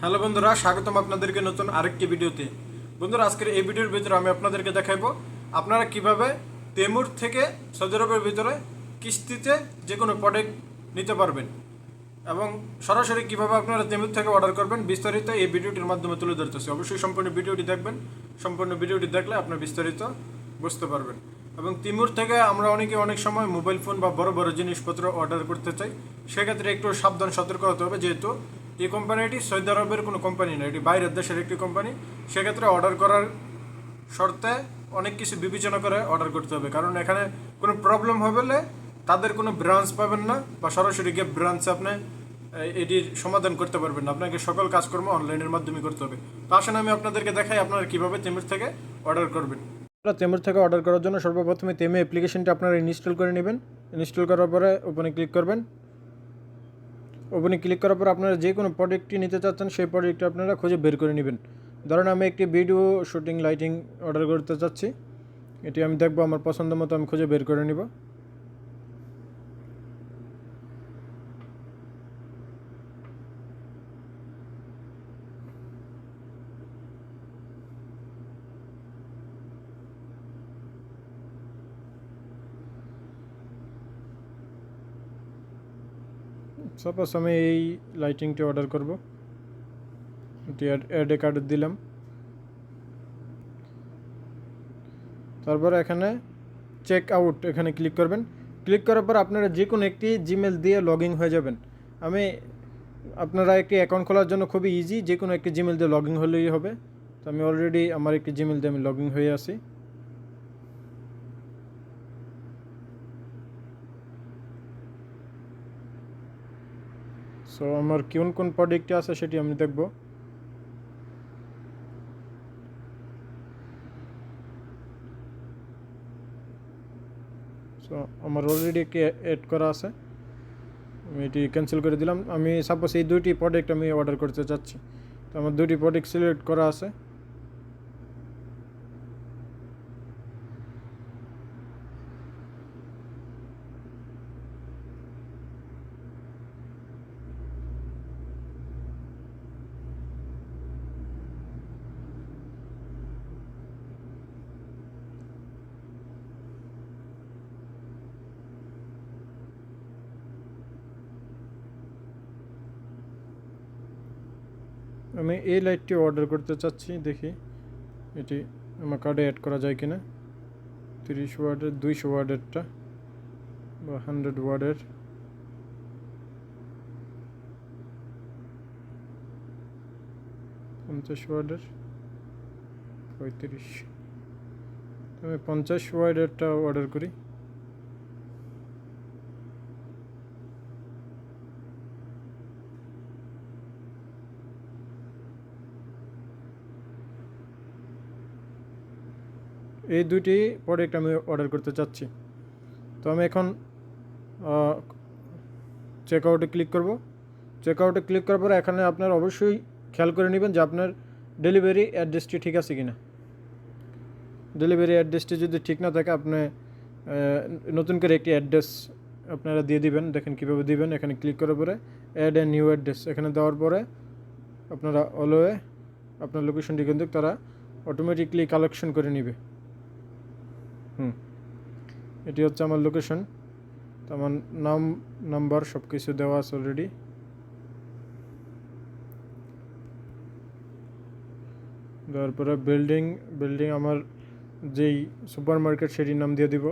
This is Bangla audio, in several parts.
হ্যালো বন্ধুরা, স্বাগতম আপনাদেরকে নতুন আরেকটি ভিডিওতে। বন্ধুরা, আজকের এই ভিডিওর ভিতরে আমি আপনাদেরকে দেখাবো আপনারা কীভাবে তেমুর থেকে সৌদি আরবের ভিতরে কিস্তিতে যে কোনো প্রোডাক্ট নিতে পারবেন এবং সরাসরি কীভাবে আপনারা তেমুর থেকে অর্ডার করবেন বিস্তারিত এই ভিডিওটির মাধ্যমে তুলে ধরতেছি। অবশ্যই সম্পূর্ণ ভিডিওটি দেখবেন, সম্পূর্ণ ভিডিওটি দেখলে আপনার বিস্তারিত বুঝতে পারবেন। এবং তিমুর থেকে আমরা অনেকে অনেক সময় মোবাইল ফোন বা বড় বড় জিনিসপত্র অর্ডার করতে চাই, সেক্ষেত্রে একটু সাবধান, সতর্ক হতে হবে যেহেতু এই কোম্পানিটি সৌদি আরবের কোনো কোম্পানি না, এটি বাইরের দেশের একটি কোম্পানি সেক্ষেত্রে অর্ডার করার শর্তে অনেক কিছু বিবেচনা করে অর্ডার করতে হবে। কারণ এখানে কোনো প্রবলেম হবে তাদের কোনো ব্রাঞ্চ পাবেন না বা সরাসরি গিয়ে ব্রাঞ্চে আপনি এটির সমাধান করতে পারবেন না। আপনাকে সকল কাজকর্ম অনলাইনের মাধ্যমে করতে হবে। তো আসেন আমি আপনাদেরকে দেখাই আপনারা কীভাবে তেমুর থেকে অর্ডার করবেন। তেমুর থেকে অর্ডার করার জন্য সর্বপ্রথমে তেমে অ্যাপ্লিকেশনটা আপনারা ইনস্টল করে নেবেন। ইনস্টল করার পরে ওপেনে ক্লিক করবেন। ওপেনে ক্লিক করার পর আপনারা যে কোনো প্রোডাক্টটি নিতে চাচ্ছেন, সেই প্রোডাক্টটি আপনারা খুঁজে বের করে নেবেন। ধরুন আমি একটি ভিডিও শুটিং লাইটিং অর্ডার করতে চাচ্ছি। এটি আমি দেখব, আমার পছন্দ মতো আমি খুঁজে বের করে নিব। সাপোজ আমি এই লাইটিংটি অর্ডার করব। এটি অ্যাড এ কার্ড দিলাম। তারপর এখানে চেক আউট এখানে ক্লিক করবেন। ক্লিক করার পর আপনারা যে কোনো একটি জিমেল দিয়ে লগ ইন হয়ে যাবেন। আমি, আপনারা একটি অ্যাকাউন্ট খোলার জন্য খুবই ইজি যে কোনো একটি জিমেল দিয়ে লগ ইন হলেই হবে। তো আমি অলরেডি আমার একটি জিমেল দিয়ে আমি লগ ইন হয়ে আছি। সো আমার কোন কোন প্রোডাক্টে আছে সেটি আমি দেখব। সো আমার অলরেডি অ্যাড করা আছে। আমি এটি ক্যান্সেল করে দিলাম। আমি সাপোজ এই দুইটি প্রোডাক্ট আমি অর্ডার করতে চাচ্ছি। তো আমার দুইটি প্রোডাক্ট সিলেক্ট করা আছে। আমি এই লাইটটি অর্ডার করতে চাচ্ছি, দেখি এটি আমার কার্ডে অ্যাড করা যায় কিনা। তিরিশ ওয়ার্ডের, দুইশো ওয়ার্ডেরটা বা হান্ড্রেড ওয়ার্ডের। পঞ্চাশ ওয়ার্ডের, পঁয়ত্রিশ। আমি পঞ্চাশ ওয়ার্ডেরটা অর্ডার করি। এই দুইটি প্রোডাক্ট আমি অর্ডার করতে চাচ্ছি। তো আমি এখন চেক আউটে ক্লিক করব। চেক আউটে ক্লিক করার পরে এখানে আপনার অবশ্যই খেয়াল করে নেবেন যে আপনার ডেলিভারি অ্যাড্রেসটি ঠিক আছে কি না ডেলিভারি অ্যাড্রেসটি যদি ঠিক না থাকে, আপনি নতুন করে একটি অ্যাড্রেস আপনারা দিয়ে দিবেন। দেখেন কীভাবে দিবেন। এখানে ক্লিক করার পরে অ্যাড এ নিউ অ্যাড্রেস এখানে দেওয়ার পরে আপনারা অলওয়ে আপনার লোকেশনটি কিন্তু তারা অটোমেটিকলি কালেকশন করে নেবে। হুম। এটি হচ্ছে আমার লোকেশন তো আমার নাম নাম্বার সব কিছু দেওয়া আছে অলরেডি দেওয়ার পরে বিল্ডিং বিল্ডিং আমার যেই সুপার মার্কেট সেটির নাম দিয়ে দিব।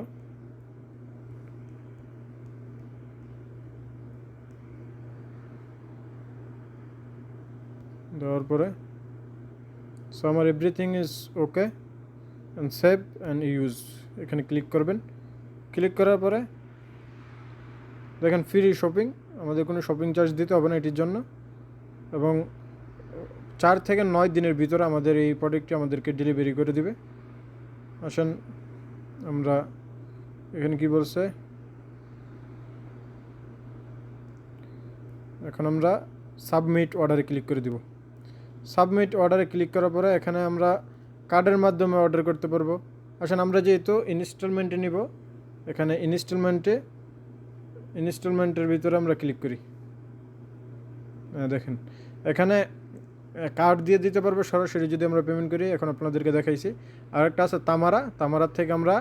দেওয়ার পরে সো আমার everything is okay and save and use এখানে ক্লিক করবেন। ক্লিক করার পরে দেখেন ফ্রি শপিং আমাদের কোনো শপিং চার্জ দিতে হবে না এটির জন্য। এবং চার থেকে নয় দিনের ভিতরে আমাদের এই প্রোডাক্টটি আমাদেরকে ডেলিভারি করে দিবে। আসেন, আমরা এখানে কি বলছে? এখন আমরা সাবমিট অর্ডারে ক্লিক করে দিব। সাবমিট অর্ডারে ক্লিক করার পরে এখানে আমরা কার্ডের মাধ্যমে অর্ডার করতে পারব। আসেন, আমরা যেহেতু ইনস্টলমেন্টে নিব, এখানে ইনস্টলমেন্টে ইনস্টলমেন্টের ভিতরে আমরা ক্লিক করি। দেখেন, এখানে কার্ড দিয়ে দিতে পারব সরাসরি যদি আমরা পেমেন্ট করি, এখন আপনাদেরকে দেখাইছি। আর একটা আছে তামারা তামারার থেকে আমরা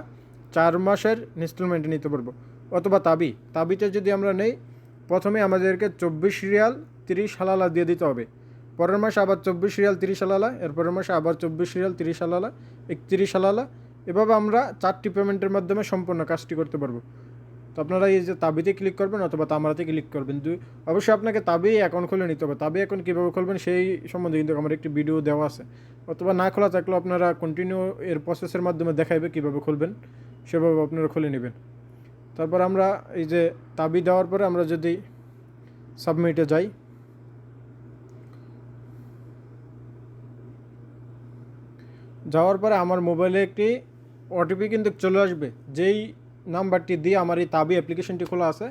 চার মাসের ইনস্টলমেন্টে নিতে পারব। অথবা তাবি তাবিতে যদি আমরা নেই, প্রথমে আমাদেরকে চব্বিশ রিয়াল তিরিশ হালালা দিয়ে দিতে হবে। পরের মাসে আবার চব্বিশ রিয়াল তিরিশ হালালা, এরপরের মাসে আবার চব্বিশ রিয়াল তিরিশ হালালা, একত্রিশ হালালা এভাবে আমরা চারটি পেমেন্টের মাধ্যমে সম্পূর্ণ কাজটি করতে পারব। তো আপনারা এই যে তাবিতে ক্লিক করবেন অথবা তামারাতে ক্লিক করবেন। দুই, অবশ্যই আপনাকে তাবি অ্যাকাউন্ট খুলে নিতে হবে। তাবি অ্যাকাউন্ট কীভাবে খুলবেন সেই সম্বন্ধে কিন্তু আমার একটি ভিডিও দেওয়া আছে। অথবা না খোলা থাকলেও আপনারা কন্টিনিউ এর প্রসেসের মাধ্যমে দেখাইবে কীভাবে খুলবেন, সেভাবে আপনারা খুলে নেবেন। তারপর আমরা এই যে তাবি দেওয়ার পরে আমরা যদি সাবমিটে যাই, যাওয়ার পরে আমার মোবাইলে একটি ওটিপি কিন্তু চলে আসবে। যেই নাম্বারটি দিয়ে আমার এই তাবি অ্যাপ্লিকেশনটি খোলা আছে,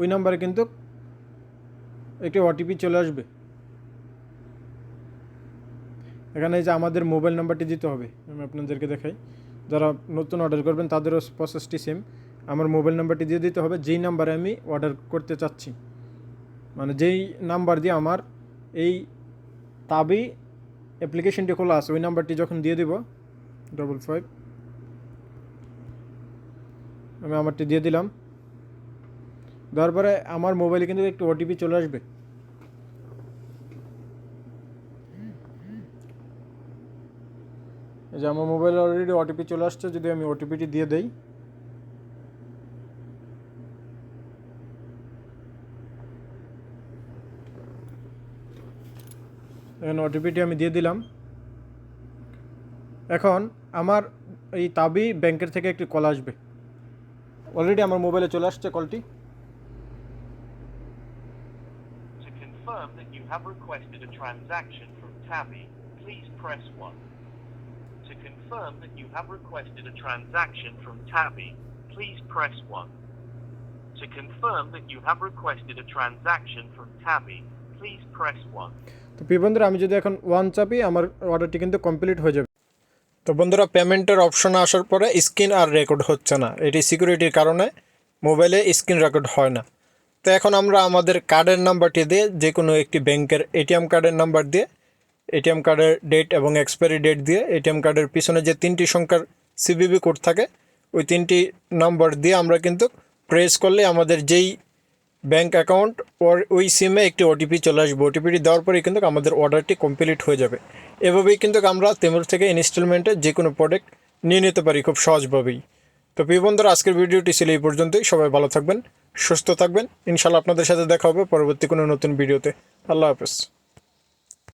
ওই নাম্বারে কিন্তু একটি ওটিপি চলে আসবে। এখানে যে আমাদের মোবাইল নাম্বারটি দিতে হবে, আমি আপনাদেরকে দেখাই। যারা নতুন অর্ডার করবেন, তাদেরও প্রসেসটি সেম আমার মোবাইল নাম্বারটি দিয়ে দিতে হবে, যেই নাম্বারে আমি অর্ডার করতে চাচ্ছি। মানে যেই নাম্বার দিয়ে আমার এই তাবি অ্যাপ্লিকেশনটি খোলা আছে, ওই নাম্বারটি যখন দিয়ে দিব ডবল ফাইভ আমি আমারটি দিয়ে দিলাম। দেওয়ার পরে আমার মোবাইলে কিন্তু একটু ওটিপি চলে আসবে। যে আমার মোবাইলে অলরেডি ওটিপি চলে আসছে, যদি আমি ওটিপিটি দিয়ে দেই। এখানে ওটিপিটি আমি দিয়ে দিলাম। এখন আমার এই তাবি ব্যাংকের থেকে একটি কল আসবে। অলরেডি আমার মোবাইলে চলে আসছে কলটি To confirm that you have requested a transaction from Tabby, please press 1. To confirm that you have requested a transaction from Tabby, please press 1. To confirm that you have requested a transaction from Tabby, please press 1. তো প্রিয় বন্ধুরা আমি যদি এখন ওয়ান চাপি আমার অর্ডারটি কিন্তু কমপ্লিট হয়ে যাবে তো বন্ধুরা, পেমেন্টের অপশন আসার পরে স্ক্রিন আর রেকর্ড হচ্ছে না। এটি সিকিউরিটির কারণে মোবাইলে স্ক্রিন রেকর্ড হয় না। তো এখন আমরা আমাদের কার্ডের নাম্বারটি দিয়ে যে কোনো একটি ব্যাংকের এটিএম কার্ডের নাম্বার দিয়ে, এটিএম কার্ডের ডেট এবং এক্সপায়ারি ডেট দিয়ে, এটিএম কার্ডের পিছনে যে তিনটি সংখ্যার সিবিবি কোড থাকে, ওই তিনটি নাম্বার দিয়ে আমরা কিন্তু প্রেস করলে আমাদের যেই ব্যাংক অ্যাকাউন্ট ওর ওই সিমে একটি ওটিপি চলে আসবে। ওটিপিটি দেওয়ার পরেই কিন্তু আমাদের অর্ডারটি কমপ্লিট হয়ে যাবে। এভাবেই কিন্তু আমরা তেমুর থেকে ইনস্টলমেন্টে যে কোনো প্রোডাক্ট নিয়ে নিতে পারি খুব সহজভাবেই। তো প্রিয় বন্ধুরা, আজকের ভিডিওটি ছিল এই পর্যন্তই। সবাই ভালো থাকবেন, সুস্থ থাকবেন। ইনশাল্লাহ আপনাদের সাথে দেখা হবে পরবর্তী কোনো নতুন ভিডিওতে। আল্লাহ হাফেজ।